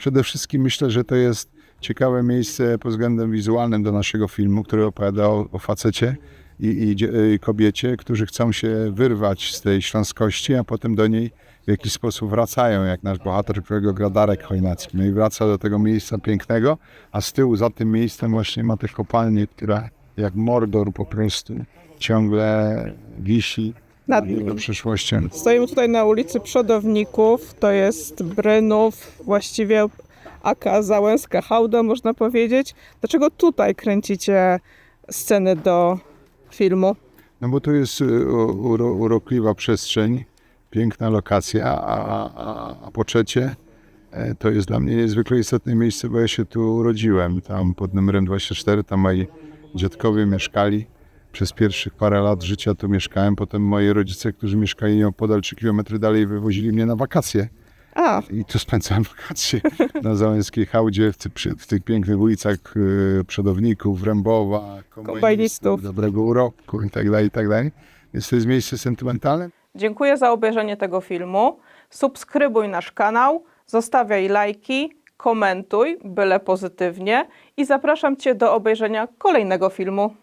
Przede wszystkim myślę, że to jest ciekawe miejsce pod względem wizualnym do naszego filmu, który opowiada o, o facecie i, i, i kobiecie, którzy chcą się wyrwać z tej śląskości, a potem do niej w jakiś sposób wracają, jak nasz bohater, którego gra Darek Chojnacki. No i wraca do tego miejsca pięknego, a z tyłu za tym miejscem właśnie ma te kopalnie, która jak Mordor po prostu ciągle wisi Nad jego przyszłością. Stoimy tutaj na ulicy Przodowników, to jest Brynów, właściwie Aka Załęska Hałda, można powiedzieć. Dlaczego tutaj kręcicie sceny do filmu? No bo tu jest y, uro, urokliwa przestrzeń, piękna lokacja, a, a, a po trzecie e, to jest dla mnie niezwykle istotne miejsce, bo ja się tu urodziłem, tam pod numerem 24, tam moi dziadkowie mieszkali. Przez pierwszych parę lat życia tu mieszkałem, potem moi rodzice, którzy mieszkali nieopodal 3 km dalej, wywozili mnie na wakacje. A, I tu spędzałem wakacje na Załęskiej Hałdzie, w, ty, przy, w tych pięknych ulicach y, Przodowników, Rębowa, Kombajnistów. Dobrego Uroku i tak dalej, i tak dalej. Więc to jest miejsce sentymentalne. dziękuję za obejrzenie tego filmu. Subskrybuj nasz kanał, zostawiaj lajki, komentuj, byle pozytywnie i zapraszam Cię do obejrzenia kolejnego filmu.